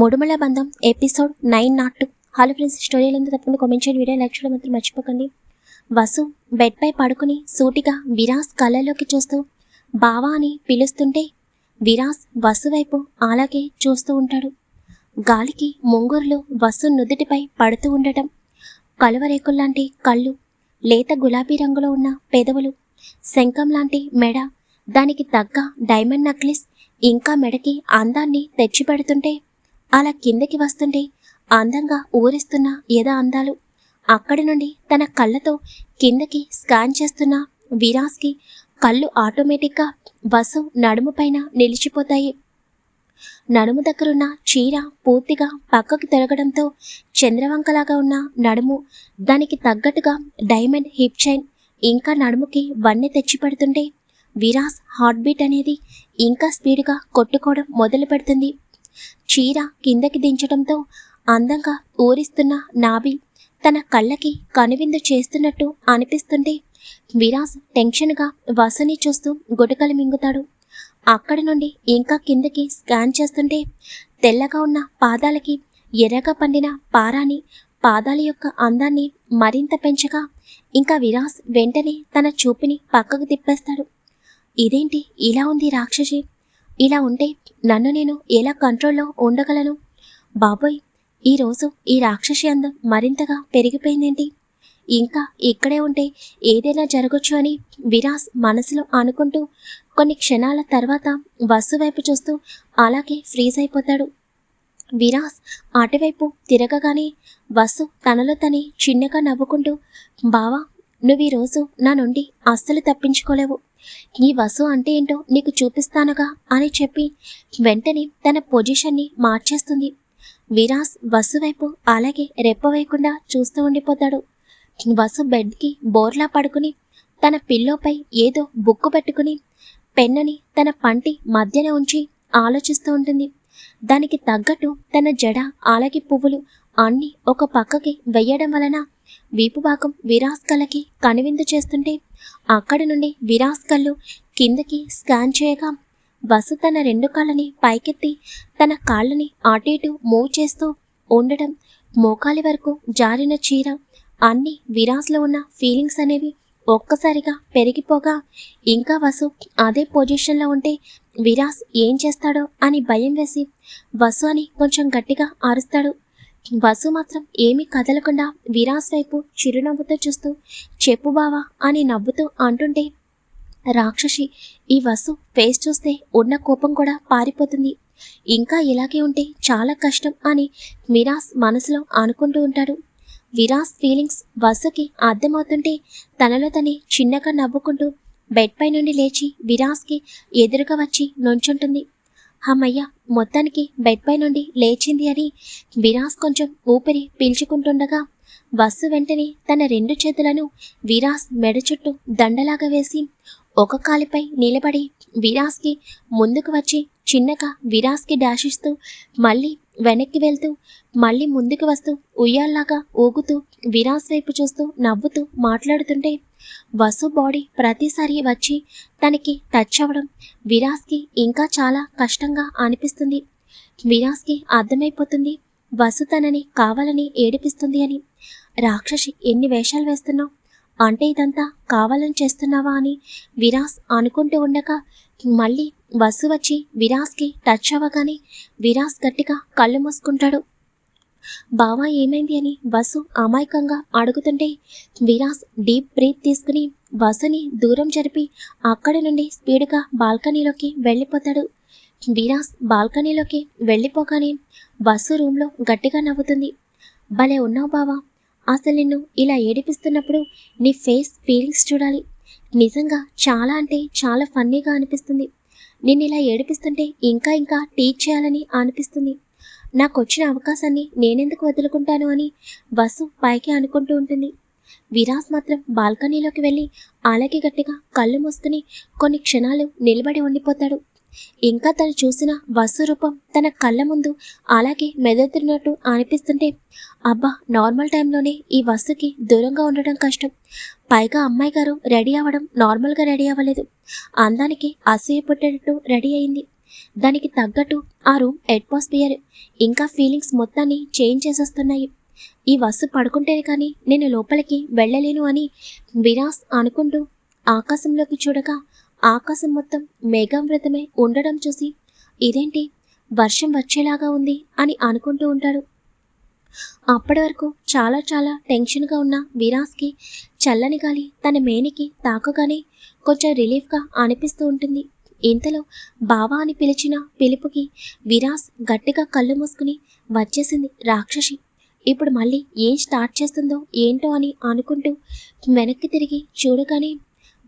మూడుమల బంధం episode nine naught two. Hello friends స్టోరీలు ఎందుకు తప్పకుండా కామెంట్ చేయండి వీడియో లైక్ చేయడం మాత్రం మర్చిపోకండి. వసు బెడ్పై పడుకుని సూటిగా విరాస్ కళ్ళలోకి చూస్తూ బావా అని పిలుస్తుంటే విరాస్ వసు వైపు అలాగే చూస్తూ ఉంటాడు. గాలికి ముంగురులు వసు నుదుటిపై పడుతూ ఉండటం కలువరేకుల్లాంటి కళ్ళు లేత గులాబీ రంగులో ఉన్న పెదవులు శంఖం లాంటి మెడ దానికి తగ్గ డైమండ్ నక్లెస్ ఇంకా మెడకి అందాన్ని తెచ్చిపెడుతుంటే అలా కిందకి వస్తుంటే అందంగా ఊరిస్తున్న ఎద అందాలు. అక్కడి నుండి తన కళ్ళతో కిందకి స్కాన్ చేస్తున్న విరాస్కి కళ్ళు ఆటోమేటిక్గా బస్సు నడుము పైన నిలిచిపోతాయి. నడుము దగ్గరున్న చీర పూర్తిగా పక్కకు తిరగడంతో చంద్రవంకలాగా ఉన్న నడుము దానికి తగ్గట్టుగా డైమండ్ హిప్ చైన్ ఇంకా నడుముకి వన్నె తెచ్చిపెడుతుంటే విరాస్ హార్ట్ బీట్ అనేది ఇంకా స్పీడ్గా కొట్టుకోవడం మొదలు పెడుతుంది చీర కిందకి దించడంతో అందంగా ఊరిస్తున్న నాభి తన కళ్ళకి కనువిందు చేస్తున్నట్టు అనిపిస్తుంటే విరాస్ టెన్షన్గా వసని చూస్తూ గుటకలు మింగుతాడు. అక్కడి నుండి ఇంకా కిందకి స్కాన్ చేస్తుంటే తెల్లగా ఉన్న పాదాలకి ఎర్రగా పండిన పారాని పాదాల యొక్క అందాన్ని మరింత పెంచగా ఇంకా విరాస్ వెంటనే తన చూపుని పక్కకు తిప్పేస్తాడు. ఇదేంటి? ఇలా ఉంది రాక్షసి? ఇలా ఉంటే నన్ను నేను ఎలా కంట్రోల్లో ఉండగలను? బాబోయ్ ఈరోజు ఈ రాక్షసి అందం మరింతగా పెరిగిపోయిందేంటి? ఇంకా ఇక్కడే ఉంటే ఏదైనా జరగచ్చు అని విరాస్ మనసులో అనుకుంటూ కొన్ని క్షణాల తర్వాత బస్సు వైపు చూస్తూ అలాగే ఫ్రీజ్ అయిపోతాడు. విరాస్ అటువైపు తిరగగానే బస్సు తనలో తనే చిన్నగా నవ్వుకుంటూ బావా నువ్వు ఈరోజు నా నుండి అస్సలు తప్పించుకోలేవు. ఈ వసు అంటే ఏంటో నీకు చూపిస్తానుగా అని చెప్పి వెంటనే తన పొజిషన్ని మార్చేస్తుంది. విరాస్ వసు వైపు అలాగే రెప్ప వేయకుండా చూస్తూ ఉండిపోతాడు. వసు బెడ్కి బోర్లా పడుకుని తన పిల్లోపై ఏదో బుక్కు పెట్టుకుని పెన్నుని తన పంటి మధ్యన ఉంచి ఆలోచిస్తూ ఉంటుంది. దానికి తగ్గట్టు తన జడ ఆలకి పువ్వులు అన్నీ ఒక పక్కకి వెయ్యడం వలన వీపు భాగం విరాస్ కలకి కనువిందు చేస్తుంటే అక్కడి నుండి విరాస్ కళ్ళు కిందకి స్కాన్ చేయగా బసు తన రెండు కాళ్ళని పైకెత్తి తన కాళ్ళని అటు ఇటు మూవ్ చేస్తూ ఉండడం మోకాలి వరకు జారిన చీర అన్ని విరాస్లో ఉన్న ఫీలింగ్స్ అనేవి ఒక్కసారిగా పెరిగిపోగా ఇంకా వసు అదే పొజిషన్లో ఉంటే విరాస్ ఏం చేస్తాడో అని భయం వేసి వసు అని కొంచెం గట్టిగా అరుస్తాడు. వసు మాత్రం ఏమీ కదలకుండా విరాస్ వైపు చిరునవ్వుతో చూస్తూ చెప్పు బావా అని నవ్వుతూ అంటుంటే రాక్షసి ఈ వసు ఫేస్ చూస్తే ఉన్న కోపం కూడా పారిపోతుంది. ఇంకా ఇలాగే ఉంటే చాలా కష్టం అని విరాస్ మనసులో అనుకుంటూ ఉంటాడు. విరాస్ ఫీలింగ్స్ వసుకి అర్థమవుతుంటే తనలో తనే చిన్నగా నవ్వుకుంటూ బెడ్ పై నుండి లేచి విరాస్కి ఎదురుగా వచ్చి నుంచుంటుంది. అమ్మయ్య మొత్తానికి బెడ్ పై నుండి లేచింది అని విరాస్ కొంచెం ఊపిరి పీల్చుకుంటుండగా బస్సు వెంటనే తన రెండు చేతులను విరాస్ మెడ చుట్టూ దండలాగా వేసి ఒక కాలిపై నిలబడి విరాస్కి ముందుకు వచ్చి చిన్నగా విరాస్కి డాషిస్తూ మళ్ళీ వెనక్కి వెళ్తూ మళ్ళీ ముందుకు వస్తూ ఉయ్యాల్లాగా ఊగుతూ విరాస్ వైపు చూస్తూ నవ్వుతూ మాట్లాడుతుంటే వసు బాడీ ప్రతిసారి వచ్చి తనకి టచ్ అవ్వడం విరాస్కి ఇంకా చాలా కష్టంగా అనిపిస్తుంది. విరాస్కి అర్థమైపోతుంది వసు తనని కావాలని ఏడిపిస్తుంది అని. రాక్షసి ఎన్ని వేషాలు వేస్తున్నావు? అంటే ఇదంతా కావాలని చేస్తున్నావా అని విరాస్ అనుకుంటూ ఉండగా మళ్ళీ వసు వచ్చి విరాస్కి టచ్ అవ్వగానే విరాస్ గట్టిగా కళ్ళు మూసుకుంటాడు. బావా ఏమైంది అని వసు అమాయకంగా అడుగుతుంటే విరాస్ డీప్ బ్రీత్ తీసుకుని వసుని దూరం జరిపి అక్కడి నుండి స్పీడ్గా బాల్కనీలోకి వెళ్ళిపోతాడు. విరాస్ బాల్కనీలోకి వెళ్ళిపోగానే వసు రూమ్లో గట్టిగా నవ్వుతుంది. భలే ఉన్నావు బావా అసలు నిన్ను ఇలా ఏడిపిస్తున్నప్పుడు నీ ఫేస్ ఫీలింగ్స్ చూడాలి. నిజంగా చాలా అంటే చాలా ఫన్నీగా అనిపిస్తుంది. నిన్ను ఇలా ఏడిపిస్తుంటే ఇంకా ఇంకా టీచ్ చేయాలని అనిపిస్తుంది. నాకు వచ్చిన అవకాశాన్ని నేనెందుకు వదులుకుంటాను అని బస్సు పైకి అనుకుంటూ ఉంటుంది. విరాస్ మాత్రం బాల్కనీలోకి వెళ్ళి అలాగే గట్టిగా కళ్ళు మూసుకుని కొన్ని క్షణాలు నిలబడి ఉండిపోతాడు. ఇంకా తను చూసిన వసు రూపం తన కళ్ళ ముందు అలాగే మెదులుతున్నట్టు అనిపిస్తుంటే అబ్బా నార్మల్ టైంలోనే ఈ వస్తుకి దూరంగా ఉండడం కష్టం. పైగా అమ్మాయి గారు రెడీ అవ్వడం నార్మల్గా రెడీ అవ్వలేదు. అందానికి అసూయ పుట్టేటట్టు రెడీ అయింది. దానికి తగ్గట్టు ఆ రూమ్ అట్మాస్ఫియర్ ఇంకా ఫీలింగ్స్ మొత్తాన్ని చేంజ్ చేసేస్తున్నాయి. ఈ వస్తు పడుకుంటేనే కానీ నేను లోపలికి వెళ్ళలేను అని విరాస్ అనుకుంటూ ఆకాశంలోకి చూడగా ఆకాశం మొత్తం మేఘామృతమే ఉండడం చూసి ఇదేంటి? వర్షం వచ్చేలాగా ఉంది అని అనుకుంటూ ఉంటాడు. అప్పటి వరకు చాలా చాలా టెన్షన్గా ఉన్న విరాస్కి చల్లని గాలి తన మేనికి తాకగానే కొంచెం రిలీఫ్గా అనిపిస్తూ ఉంటుంది. ఇంతలో బావా అని పిలిచిన పిలుపుకి విరాస్ గట్టిగా కళ్ళు మూసుకుని వచ్చేసింది రాక్షసి ఇప్పుడు మళ్ళీ ఏం స్టార్ట్ చేస్తుందో ఏంటో అని అనుకుంటూ వెనక్కి తిరిగి చూడగానే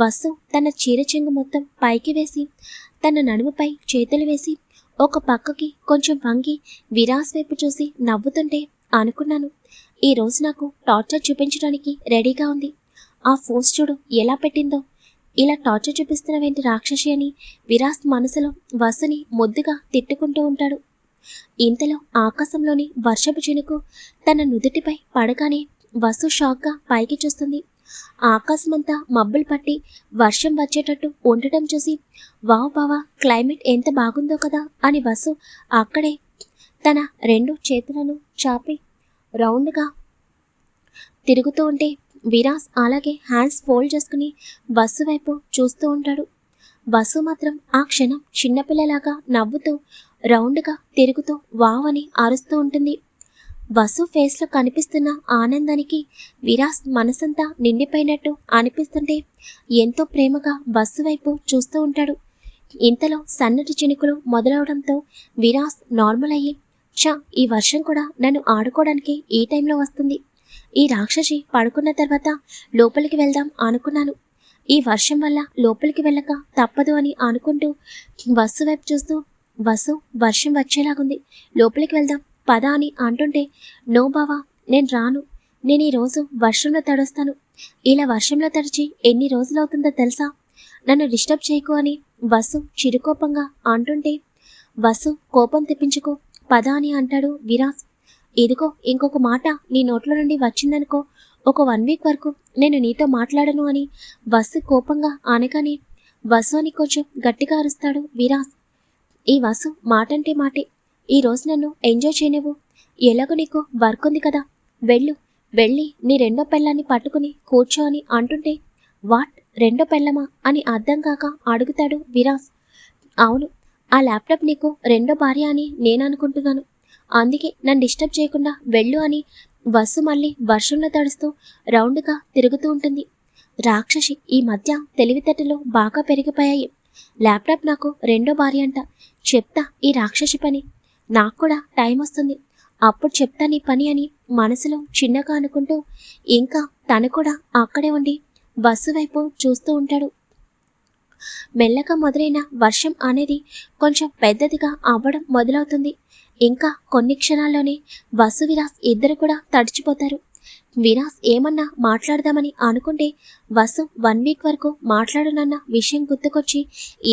వసు తన చీర చెంగు మొత్తం పైకి వేసి తన నడుముపై చేతులు వేసి ఒక పక్కకి కొంచెం వంగి విరాస్ వైపు చూసి నవ్వుతుంటే అనుకున్నాను ఈ రోజు నాకు టార్చర్ చూపించడానికి రెడీగా ఉంది. ఆ ఫోన్స్ చూడు ఎలా పెట్టిందో. ఇలా టార్చర్ చూపిస్తున్నవేంటి రాక్షసి అని విరాస్ మనసులో వసుని ముద్దుగా తిట్టుకుంటూ ఉంటాడు. ఇంతలో ఆకాశంలోని వర్షపు చినుకు తన నుదుటిపై పడగానే వసు షాక్గా పైకి చూస్తుంది. ఆకాశమంతా మబ్బులు పట్టి వర్షం వచ్చేటట్టు ఉండటం చూసి వావ్ బావా క్లైమేట్ ఎంత బాగుందో కదా అని బస్సు అక్కడే తన రెండు చేతులను చాపి రౌండ్గా తిరుగుతూ ఉంటే విరాస్ అలాగే హ్యాండ్స్ ఫోల్డ్ చేసుకుని బస్సు వైపు చూస్తూ ఉంటాడు. బస్సు మాత్రం ఆ క్షణం చిన్నపిల్లలాగా నవ్వుతూ రౌండ్గా తిరుగుతూ వావ్ అని అరుస్తూ ఉంటుంది. వసు ఫేస్లో కనిపిస్తున్న ఆనందానికి విరాస్ మనసంతా నిండిపోయినట్టు అనిపిస్తుంటే ఎంతో ప్రేమగా బస్సు వైపు చూస్తూ ఉంటాడు. ఇంతలో సన్నటి చినుకులు మొదలవడంతో విరాస్ నార్మల్ అయ్యి చా ఈ వర్షం కూడా నన్ను ఆడుకోవడానికి ఈ టైంలో వస్తుంది. ఈ రాక్షసి పడుకున్న తర్వాత లోపలికి వెళ్దాం అనుకున్నాను. ఈ వర్షం వల్ల లోపలికి వెళ్ళక తప్పదు అని అనుకుంటూ బస్సు వైపు చూస్తూ బస్సు వర్షం వచ్చేలాగుంది. లోపలికి వెళ్దాం. పద అని అంటుంటే నో బావా నేను రాను. నేను ఈరోజు వర్షంలో తడుస్తాను. ఇలా వర్షంలో తడిచి ఎన్ని రోజులవుతుందో తెలుసా? నన్ను డిస్టర్బ్ చేయకు అని వసు చిరుకోపంగా అంటుంటే వసు కోపం తెప్పించుకో. పద అని అంటాడు విరాస్. ఇదిగో ఇంకొక మాట నీ నోట్లో నుండి వచ్చిందనుకో. ఒక వన్ వీక్ వరకు నేను నీతో మాట్లాడను అని వసు కోపంగా అనగానే వసు అని కొంచెం గట్టిగా అరుస్తాడు విరాస్. ఈ వసు మాటంటే మాటే ఈ రోజు నన్ను ఎంజాయ్ చేయనివ్వు. ఎలాగో నీకు వర్క్ ఉంది కదా. వెళ్ళు వెళ్ళి నీ రెండో పెళ్ళాన్ని పట్టుకుని కూర్చో అని అంటుంటే వాట్? రెండో పెళ్ళమా? అని అర్థం కాక అడుగుతాడు విరాస్. అవును ఆ ల్యాప్టాప్ నీకు రెండో భార్య అని నేను అనుకుంటున్నాను. అందుకే నన్ను డిస్టర్బ్ చేయకుండా వెళ్ళు అని బస్సు మళ్ళీ వర్షంలో తడుస్తూ రౌండ్గా తిరుగుతూ ఉంటుంది. రాక్షసి ఈ మధ్య తెలివితేటలు బాగా పెరిగిపోయాయి. ల్యాప్టాప్ నాకు రెండో భార్య అంట. చెప్తా ఈ రాక్షసి పని. నాకు కూడా టైం వస్తుంది. అప్పుడు చెప్తా నీ పని అని మనసులో చిన్నగా అనుకుంటూ ఇంకా తను కూడా అక్కడే ఉండి బస్సు వైపు చూస్తూ ఉంటాడు. మెల్లగా మొదలైన వర్షం అనేది కొంచెం పెద్దదిగా అవ్వడం మొదలవుతుంది. ఇంకా కొన్ని క్షణాల్లోనే వసు విరాస్ ఇద్దరు కూడా తడిచిపోతారు. విరాస్ ఏమన్నా మాట్లాడదామని అనుకుంటే వసు వన్ వీక్ వరకు మాట్లాడనన్న విషయం గుర్తుకొచ్చి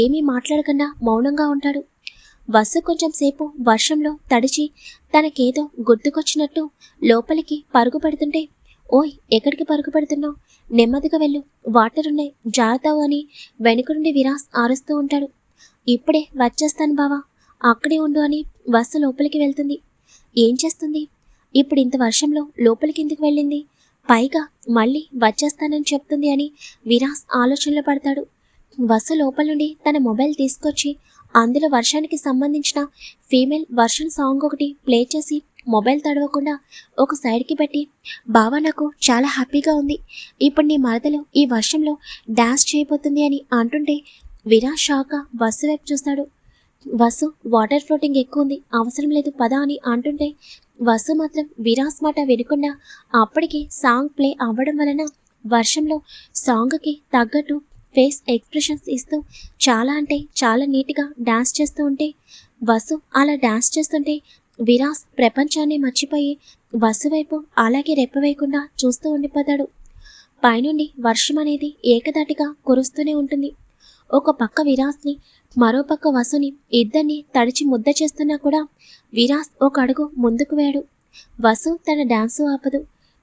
ఏమీ మాట్లాడకుండా మౌనంగా ఉంటాడు. వసు కొంచెం సేపు వర్షంలో తడిచి తనకేదో గుర్తుకొచ్చినట్టు లోపలికి పరుగు పెడుతుంటే ఓయ్ ఎక్కడికి పరుగు పెడుతున్నావు? నెమ్మదిగా వెళ్ళు. వాటర్ ఉన్నాయి జాగ్రత్త అని వెనుక నుండి విరాస్ ఆరుస్తూ ఉంటాడు. ఇప్పుడే వచ్చేస్తాను బావా. అక్కడే ఉండు అని బస్సు లోపలికి వెళ్తుంది. ఏం చేస్తుంది? ఇప్పుడు ఇంత వర్షంలో లోపలికి ఎందుకు వెళ్ళింది? పైగా మళ్ళీ వచ్చేస్తానని చెప్తుంది అని విరాస్ ఆలోచనలో పడతాడు. బస్సు లోపల నుండి తన మొబైల్ తీసుకొచ్చి అందులో వర్షానికి సంబంధించిన ఫీమేల్ వర్షన్ సాంగ్ ఒకటి ప్లే చేసి మొబైల్ తడవకుండా ఒక సైడ్కి పెట్టి బావా నాకు చాలా హ్యాపీగా ఉంది. ఇప్పుడు నీ మరదలు ఈ వర్షంలో డాన్స్ చేయబోతుంది అని అంటుంటే విరా షాక్గా బస్సు వైపు చూస్తాడు. వసు వాటర్ ఫ్లోటింగ్ ఎక్కువ ఉంది అవసరం లేదు పద అని అంటుంటే వసు మాత్రం విరాస్ మాట వినకుండా అప్పటికి సాంగ్ ప్లే అవ్వడం వలన వర్షంలో సాంగ్కి తగ్గట్టు ఫేస్ ఎక్స్ప్రెషన్స్ ఇస్తూ చాలా అంటే చాలా నీట్గా డాన్స్ చేస్తూ ఉంటే వసు అలా డాన్స్ చేస్తుంటే విరాస్ ప్రపంచాన్ని మర్చిపోయి వసు వైపు అలాగే రెప్పవేయకుండా చూస్తూ ఉండిపోతాడు. పైనుండి వర్షం అనేది ఏకదాటిగా కురుస్తూనే ఉంటుంది. ఒక పక్క విరాస్ని మరో పక్క వసుని ఇద్దరిని తడిచి ముద్ద చేస్తున్నా కూడా విరాస్ ఒక అడుగు ముందుకు వేడు వసు తన డాన్సు ఆపదు.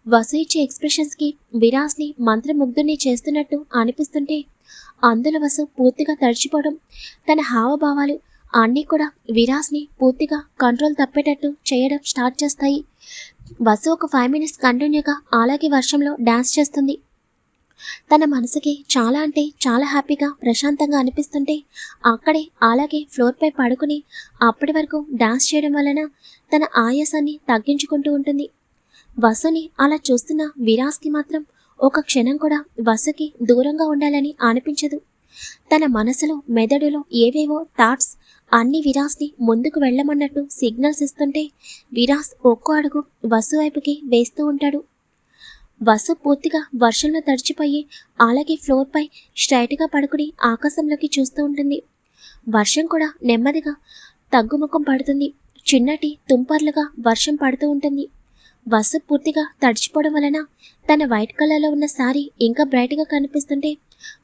వసు ఇచ్చే ఎక్స్ప్రెషన్స్కి విరాస్ని మంత్రముగ్ధుని చేస్తున్నట్టు అనిపిస్తుంటే అందులో వసు పూర్తిగా తడిచిపోవడం తన హావభావాలు అన్నీ కూడా విరాస్ని పూర్తిగా కంట్రోల్ తప్పేటట్టు చేయడం స్టార్ట్ చేస్తాయి. వసు ఒక ఫైవ్ మినిట్స్ కంటిన్యూగా అలాగే వర్షంలో డ్యాన్స్ చేస్తుంది. తన మనసుకి చాలా అంటే చాలా హ్యాపీగా ప్రశాంతంగా అనిపిస్తుంటే అక్కడే అలాగే ఫ్లోర్పై పడుకుని అప్పటి వరకు డాన్స్ చేయడం వలన తన ఆయాసాన్ని తగ్గించుకుంటూ ఉంటుంది. వసుని అలా చూస్తున్న విరాస్కి మాత్రం ఒక క్షణం కూడా వసుకి దూరంగా ఉండాలని అనిపించదు. తన మనసులో మెదడులో ఏవేవో థాట్స్ అన్ని విరాస్ని ముందుకు వెళ్ళమన్నట్టు సిగ్నల్స్ ఇస్తుంటే విరాస్ ఒక్కో అడుగు వసు వైపుకి వేస్తూ ఉంటాడు. వసు పూర్తిగా వర్షంలో తడిచిపోయి అలాగే ఫ్లోర్పై స్ట్రైట్గా పడుకుని ఆకాశంలోకి చూస్తూ ఉంటుంది. వర్షం కూడా నెమ్మదిగా తగ్గుముఖం పడుతుంది. చిన్నటి తుంపర్లుగా వర్షం పడుతూ ఉంటుంది. వసు పూర్తిగా తడిచిపోవడం వలన తన వైట్ కలర్లో ఉన్న శారీ ఇంకా బ్రైట్గా కనిపిస్తుంటే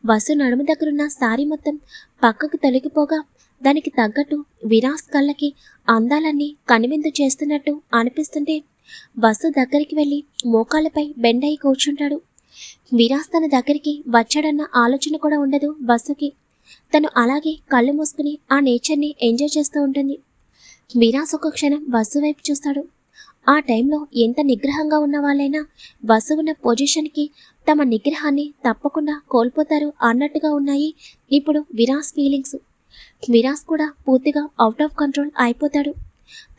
వసు నడుము దగ్గరున్న శారీ మొత్తం పక్కకు తొలగిపోగా దానికి తగ్గట్టు విరాస్ కళ్ళకి అందాలన్నీ కనువిందు చేస్తున్నట్టు అనిపిస్తుంటే వసు దగ్గరికి వెళ్ళి మోకాళ్ళపై బెండయి కూర్చుంటాడు. విరాస్ తన దగ్గరికి వచ్చాడన్న ఆలోచన కూడా ఉండదు వసుకి. తను అలాగే కళ్ళు మూసుకుని ఆ నేచర్ని ఎంజాయ్ చేస్తూ ఉంటుంది. విరాస్ ఒక క్షణం వసు వైపు చూస్తాడు. ఆ టైంలో ఎంత నిగ్రహంగా ఉన్న వాళ్ళైనా వసు ఉన్న పొజిషన్కి తమ నిగ్రహాన్ని తప్పకుండా కోల్పోతారు అన్నట్టుగా ఉన్నాయి ఇప్పుడు విరాస్ ఫీలింగ్స్. విరాస్ కూడా పూర్తిగా అవుట్ ఆఫ్ కంట్రోల్ అయిపోతాడు.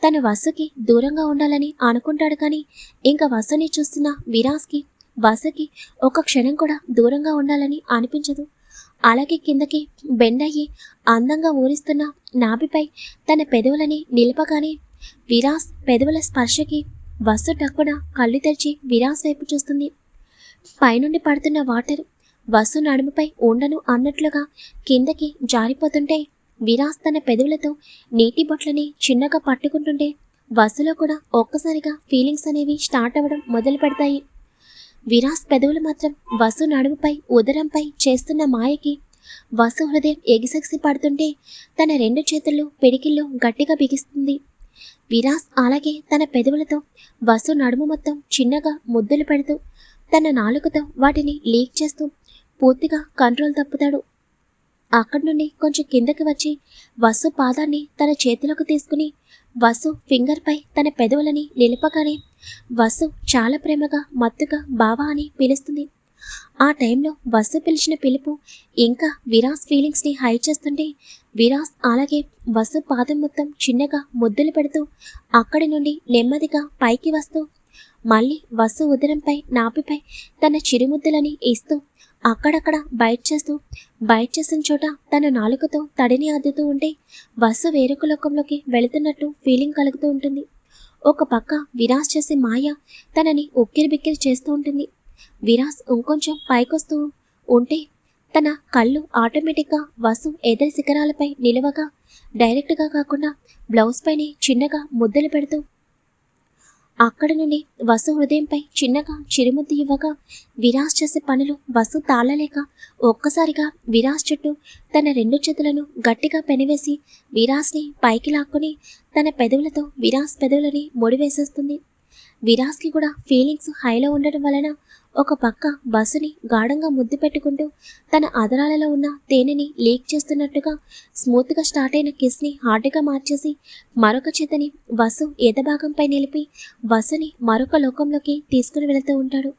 తన వసుకి దూరంగా ఉండాలని అనుకుంటాడు కానీ ఇంకా వసుని చూస్తున్న విరాస్కి వసుకి ఒక క్షణం కూడా దూరంగా ఉండాలని అనిపించదు. అలాగే కిందకి బెండ్ అయ్యి అందంగా ఊరిస్తున్న నాభిపై తన పెదవులని నిలపగానే విరాస్ పెదవుల స్పర్శకి వసు టక్కున కళ్ళు తెరిచి విరాస్ వైపు చూస్తుంది. పైనుండి పడుతున్న వాటర్ వసు నడుముపై ఉండను అన్నట్లుగా కిందకి జారిపోతుంటే విరాస్ తన పెదవులతో నీటి బొట్లని చిన్నగా పట్టుకుంటుంటే వసులో కూడా ఒక్కసారిగా ఫీలింగ్స్ అనేవి స్టార్ట్ అవ్వడం మొదలు పెడతాయి. విరాస్ పెదవులు మాత్రం వసు నడుముపై ఉదరంపై చేస్తున్న మాయకి వసు హృదయం ఎగిసెగిసి పడుతుంటే తన రెండు చేతుల్లో పిడికిల్లో గట్టిగా బిగిస్తుంది. విరాస్ అలాగే తన పెదవులతో వసు నడుము మొత్తం చిన్నగా ముద్దులు పెడుతూ తన నాలుకతో వాటిని లీక్ చేస్తూ పూర్తిగా కంట్రోల్ తప్పుతాడు. అక్కడి నుండి కొంచెం కిందకి వచ్చి వసు పాదాన్ని తన చేతిలోకి తీసుకుని వసు ఫింగర్పై తన పెదవులని నిలపగానే వసు చాలా ప్రేమగా మత్తుగా బావా అని పిలుస్తుంది. ఆ టైంలో వసు పిలిచిన పిలుపు ఇంకా విరాస్ ఫీలింగ్స్ని హై చేస్తుంటే విరాస్ అలాగే వసు పాదం మొత్తం చిన్నగా ముద్దులు పెడుతూ అక్కడి నుండి నెమ్మదిగా పైకి వస్తూ మళ్ళీ వసు ఉదరంపై నాపిపై తన చిరుముద్దులని ఇస్తూ అక్కడక్కడ బయట చేస్తూ బయట చేసిన చోట తన నాలుకతో తడిని అద్దుతూ ఉంటే వసు వేరొక లోకంలోకి వెళుతున్నట్టు ఫీలింగ్ కలుగుతూ ఉంటుంది. ఒక పక్క విరాస్ చేసే మాయ తనని ఉక్కిరి బిక్కిరి చేస్తూ ఉంటుంది. విరాస్ ఇంకొంచెం పైకొస్తూ ఉంటే తన కళ్ళు ఆటోమేటిక్గా వసు ఎదరి శిఖరాలపై నిలవగా డైరెక్ట్గా కాకుండా బ్లౌజ్ పైనే చిన్నగా ముద్దలు పెడుతూ అక్కడ నుండి వసు హృదయంపై చిన్నగా చిరుముద్దు ఇవ్వగా విరాజ్ చేసే పనులు వసు తాళలేక ఒక్కసారిగా విరాజ్ చుట్టూ తన రెండు చేతులను గట్టిగా పెనివేసి విరాస్ని పైకి లాక్కుని తన పెదవులతో విరాస్ పెదవులని ముడివేసేస్తుంది. విరాస్కి కూడా ఫీలింగ్స్ హైలో ఉండడం వలన ఒక పక్క బస్సుని గాఢంగా ముద్దు పెట్టుకుంటూ తన అదరాలలో ఉన్న తేనెని లీక్ చేస్తున్నట్టుగా స్మూత్గా స్టార్ట్ అయిన కిస్ని హార్డ్గా మార్చేసి మరొక చేతని బస్సు ఎదభాగంపై నిలిపి బస్సుని మరొక లోకంలోకి తీసుకుని వెళుతూ ఉంటాడు.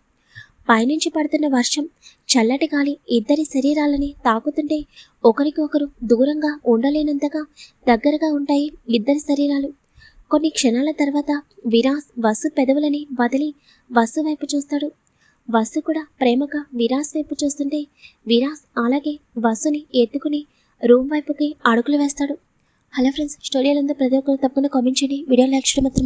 పైనుంచి పడుతున్న వర్షం చల్లటి గాలి ఇద్దరి శరీరాలని తాకుతుంటే ఒకరికి ఒకరు దూరంగా ఉండలేనంతగా దగ్గరగా ఉంటాయి ఇద్దరి శరీరాలు. కొన్ని క్షణాల తర్వాత విరాస్ వసు పెదవులని వదిలి వసు వైపు చూస్తాడు. వసు కూడా ప్రేమగా విరాస్ వైపు చూస్తుంటే విరాస్ అలాగే వసుని ఎత్తుకుని రూమ్ వైపుకి అడుగులు వేస్తాడు. హలో ఫ్రెండ్స్ స్టోరీ ఎలా ప్రతి ఒక్కరు తప్పకుండా కామెంట్ చేయండి. వీడియో లైక్ చేయడం మాత్రం